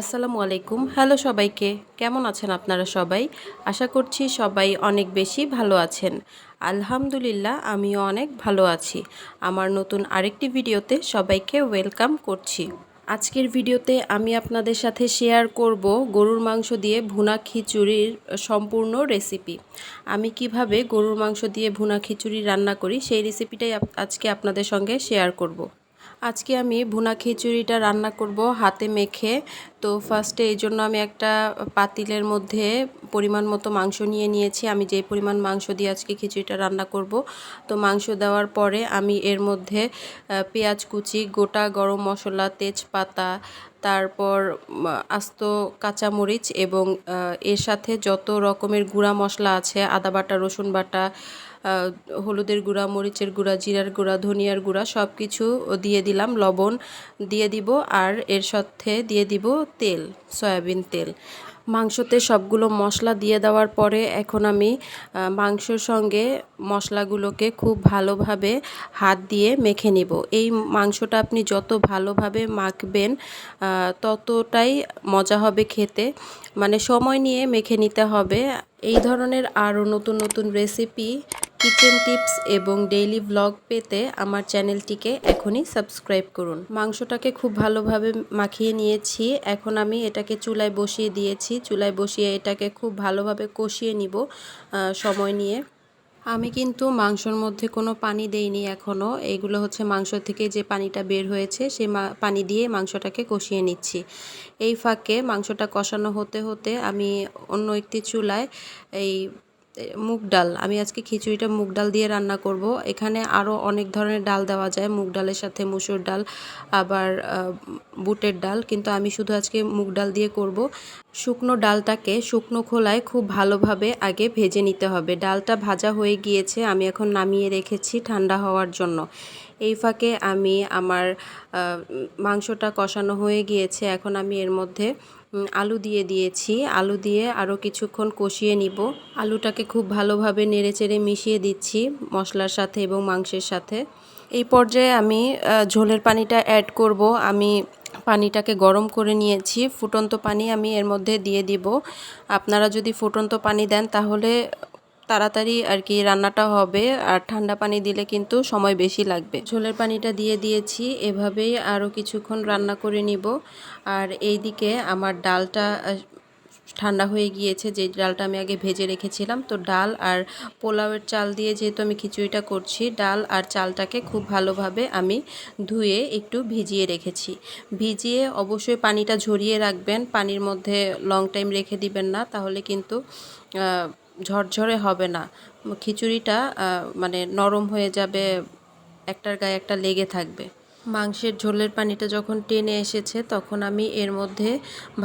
আসসালামু আলাইকুম। হ্যালো সবাইকে। কেমন আছেন আপনারা সবাই? আশা করছি সবাই অনেক বেশি ভালো আছেন। আলহামদুলিল্লাহ, আমিও অনেক ভালো আছি। আমার নতুন আরেকটি ভিডিওতে সবাইকে ওয়েলকাম করছি। আজকের ভিডিওতে আমি আপনাদের সাথে শেয়ার করব গরুর মাংস দিয়ে ভুনা খিচুড়ির সম্পূর্ণ রেসিপি। আমি কীভাবে গরুর মাংস দিয়ে ভুনা খিচুড়ি রান্না করি সেই রেসিপিটাই আজকে আপনাদের সঙ্গে শেয়ার করব। আজকে আমি ভুনা খিচুড়িটা রান্না করব হাতে মেখে। তো ফার্স্টে এই জন্য আমি একটা পাতিলের মধ্যে পরিমাণ মতো মাংস নিয়ে নিয়েছি। আমি যে পরিমাণ মাংস দিয়ে আজকে খিচুড়িটা রান্না করব, তো মাংস দেওয়ার পরে আমি এর মধ্যে পেঁয়াজ কুচি, গোটা গরম মশলা, তেজপাতা, তারপর আস্ত কাঁচামরিচ এবং এর সাথে যত রকমের গুঁড়া মশলা আছে, আদা বাটা, রসুন বাটা হলুদের গুঁড়া, মরিচের গুঁড়া, জিরার গুঁড়া, ধনিয়ার গুঁড়া সব কিছু দিয়ে দিলাম, লবণ দিয়ে দিব আর এর সাথে দিয়ে দিব তেল, সয়াবিন তেল। মাংসতে সবগুলো মশলা দিয়ে দেওয়ার পরে এখন আমি মাংসর সঙ্গে মশলাগুলোকে খুব ভালোভাবে হাত দিয়ে মেখে নিব। এই মাংসটা আপনি যত ভালোভাবে মাখবেন ততটাই মজা হবে খেতে। মানে সময় নিয়ে মেখে নিতে হবে। এই ধরনের আরও নতুন নতুন রেসিপি কিচেন টিপস এবং ডেইলি ব্লগ পেতে আমার চ্যানেলটিকে এখনই সাবস্ক্রাইব করুন। মাংসটাকে খুব ভালোভাবে মাখিয়ে নিয়েছি। এখন আমি এটাকে চুলায় বসিয়ে দিয়েছি। চুলায় বসিয়ে এটাকে খুব ভালোভাবে কষিয়ে নিব সময় নিয়ে। আমি কিন্তু মাংসর মধ্যে কোনো পানি দেইনি এখনও এগুলো হচ্ছে মাংস থেকে যে পানিটা বের হয়েছে, সে পানি দিয়ে মাংসটাকে কষিয়ে নিচ্ছি। এই ফাঁকে মাংসটা কষানো হতে হতে আমি অন্য একটি চুলায় এই মুগ ডাল। আমি আজকে খিচুড়িটা মুগ ডাল দিয়ে রান্না করব। এখানে আরও অনেক ধরনের ডাল দেওয়া যায়। মুগ ডালের সাথে মুসুর ডাল, আবার বুটের ডাল। কিন্তু আমি শুধু আজকে মুগ ডাল দিয়ে করব। শুকনো ডালটাকে শুকনো খোলায় খুব ভালোভাবে আগে ভেজে নিতে হবে। ডালটা ভাজা হয়ে গিয়েছে। আমি এখন নামিয়ে রেখেছি ঠান্ডা হওয়ার জন্য। এই ফাঁকে আমি আমার মাংসটা কষানো হয়ে গিয়েছে। এখন আমি এর মধ্যে আলু দিয়ে দিয়েছি। আলু দিয়ে আরও কিছুক্ষণ কষিয়ে নিব। আলুটাকে খুব ভালোভাবে নেড়েচেড়ে মিশিয়ে দিচ্ছি মশলার সাথে এবং মাংসের সাথে। এই পর্যায়ে আমি ঝোলের পানিটা অ্যাড করব। আমি পানিটাকে গরম করে নিয়েছি। ফুটন্ত পানি আমি এর মধ্যে দিয়ে দিব। আপনারা যদি ফুটন্ত পানি দেন তাহলে তাড়াতাড়ি আর কি রান্নাটা হবে আর ঠান্ডা পানি দিলে কিন্তু সময় বেশি লাগবে। ঝোলের পানিটা দিয়ে দিয়েছি, এভাবেই আরও কিছুক্ষণ রান্না করে নিব। আর এইদিকে আমার ডালটা ঠান্ডা হয়ে গিয়েছে, যে ডালটা আমি আগে ভেজে রেখেছিলাম। তো ডাল আর পোলাওয়ের চাল দিয়ে যেহেতু আমি খিচুড়িটা করছি, ডাল আর চালটাকে খুব ভালোভাবে আমি ধুয়ে একটু ভিজিয়ে রেখেছি। ভিজিয়ে অবশ্যই পানিটা ঝরিয়ে রাখবেন, পানির মধ্যে লং টাইম রেখে দিবেন না, তাহলে কিন্তু ঝরঝরে হবে না। খিচুড়িটা মানে নরম হয়ে যাবে একটার গায়ে একটা লেগে থাকবে। মাংসের ঝোলের পানিটা যখন টেনে এসেছে, তখন আমি এর মধ্যে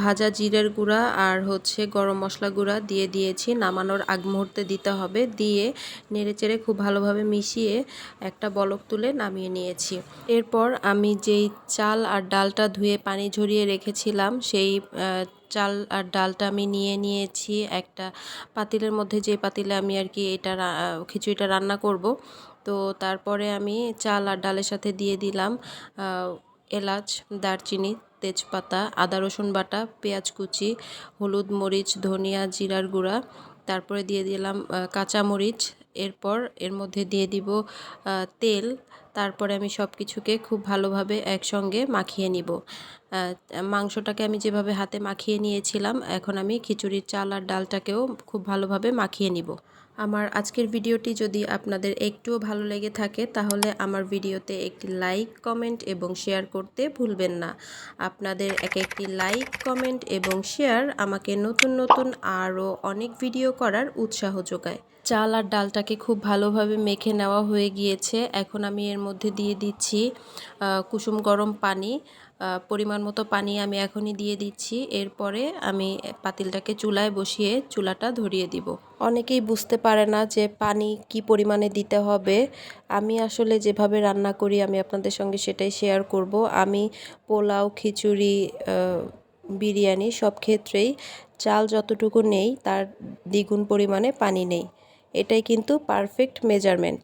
ভাজা জিরের গুঁড়া আর হচ্ছে গরম মশলা গুঁড়া দিয়ে দিয়েছি। নামানোর আগ মুহূর্তে দিতে হবে। দিয়ে নেড়েচেড়ে খুব ভালোভাবে মিশিয়ে একটা বলক তুলে নামিয়ে নিয়েছি। এরপর আমি যেই চাল আর ডালটা ধুয়ে পানি ঝরিয়ে রেখেছিলাম, সেই চাল আর ডালটা আমি নিয়ে নিয়েছি। একটা পাতিলের মধ্যে যে পাতিলে আমি আর কি এটা খিচুড়িটা রান্না করব তো তারপরে আমি চাল আর ডালের সাথে দিয়ে দিলাম এলাচ, দারচিনি, তেজপাতা, আদা, রসুন বাটা, পেঁয়াজ কুচি, হলুদ মরিচ, ধনিয়া, জিরার গুঁড়া, তারপরে দিয়ে দিলাম কাঁচা মরিচ। এরপর এর মধ্যে দিয়ে দিব তেল। তারপরে আমি সব কিছুকে খুব ভালোভাবে একসঙ্গে মাখিয়ে নিব। মাংসটাকে আমি যেভাবে হাতে মাখিয়ে নিয়েছিলাম, এখন আমি খিচুড়ির চাল আর ডালটাকেও খুব ভালোভাবে মাখিয়ে নিব। আমার আজকের ভিডিওটি যদি আপনাদের একটুও ভালো লেগে থাকে, তাহলে আমার ভিডিওতে একটি লাইক, কমেন্ট এবং শেয়ার করতে ভুলবেন না। আপনাদের এক একটি লাইক, কমেন্ট এবং শেয়ার আমাকে নতুন নতুন আরও অনেক ভিডিও করার উৎসাহ যোগায়। চাল আর ডালটাকে খুব ভালোভাবে মেখে নেওয়া হয়ে গিয়েছে। এখন আমি এর মধ্যে দিয়ে দিচ্ছি কুসুম গরম পানি। পরিমাণ মতো পানি আমি এখনই দিয়ে দিচ্ছি। এরপরে আমি পাতিলটাকে চুলায় বসিয়ে চুলাটা ধরিয়ে দিব। অনেকেই বুঝতে পারে না যে পানি কি পরিমাণে দিতে হবে। আমি আসলে যেভাবে রান্না করি, আমি আপনাদের সঙ্গে সেটাই শেয়ার করব। আমি পোলাও, খিচুড়ি বিরিয়ানি সব ক্ষেত্রেই চাল যতটুকু নেই, তার দ্বিগুণ পরিমাণে পানি নেই। এটাই কিন্তু পারফেক্ট মেজারমেন্ট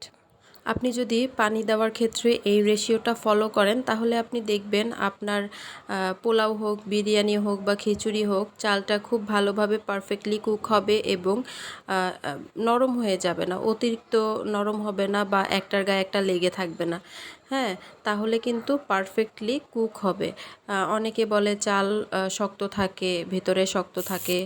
আপনি যদি পানি দেওয়ার ক্ষেত্রে এই রেশিওটা ফলো করেন, তাহলে আপনি দেখবেন আপনার পোলাও হোক, বিরিয়ানি হোক বা খিচুড়ি হোক, চালটা খুব ভালোভাবে পারফেক্টলি কুক হবে এবং নরম হয়ে যাবে না, অতিরিক্ত নরম হবে না বা একটার গায়ে একটা লেগে থাকবে না। হ্যাঁ তাহলে কিন্তু পারফেক্টলি কুক হবে। অনেকে বলে চাল শক্ত থাকে, ভেতরে শক্ত থাকে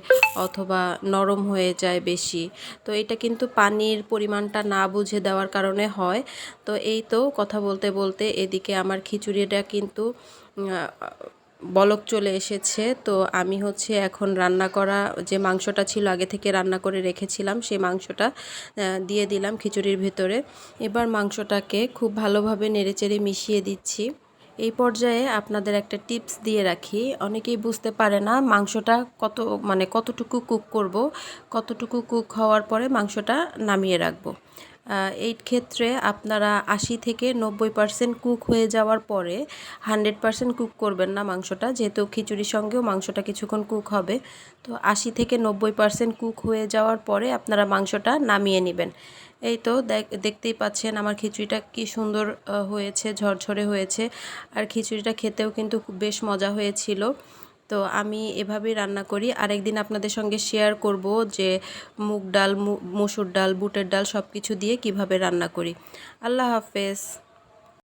অথবা নরম হয়ে যায় বেশি। তো এটা কিন্তু পানির পরিমাণটা না বুঝে দেওয়ার কারণে হয়। তো এই তো কথা বলতে বলতে এদিকে আমার খিচুড়িটা কিন্তু বলক চলে এসেছে। তো আমি হচ্ছে এখন রান্না করা যে মাংসটা ছিল আগে থেকে রান্না করে রেখেছিলাম, সেই মাংসটা দিয়ে দিলাম খিচুড়ির ভিতরে। এবার মাংসটাকে খুব ভালোভাবে নেড়েচেড়ে মিশিয়ে দিচ্ছি। এই পর্যায়ে আপনাদের একটা টিপস দিয়ে রাখি। অনেকেই বুঝতে পারে না মাংসটা কত মানে কতটুকু কুক করব। কতটুকু কুক হওয়ার পরে মাংসটা নামিয়ে রাখব। এই ক্ষেত্রে আপনারা আশি থেকে নব্বই পার্সেন্ট কুক হয়ে যাওয়ার পরে হান্ড্রেড পার্সেন্ট কুক করবেন না মাংসটা, যেহেতু খিচুড়ির সঙ্গেও মাংসটা কিছুক্ষণ কুক হবে। তো আশি থেকে নব্বই পার্সেন্ট কুক হয়ে যাওয়ার পরে আপনারা মাংসটা নামিয়ে নেবেন। এই তো দেখ- দেখতেই পাচ্ছেন আমার খিচুড়িটা কি সুন্দর হয়েছে, ঝরঝরে হয়েছে। আর খিচুড়িটা খেতেও কিন্তু বেশ মজা হয়েছিল। তো আমি এভাবেই রান্না করি। আরেকদিন আপনাদের সঙ্গে শেয়ার করব যে মুগ ডাল মসুর ডাল, বুটের ডাল সব কিছু দিয়ে কীভাবে রান্না করি। আল্লাহ হাফেজ।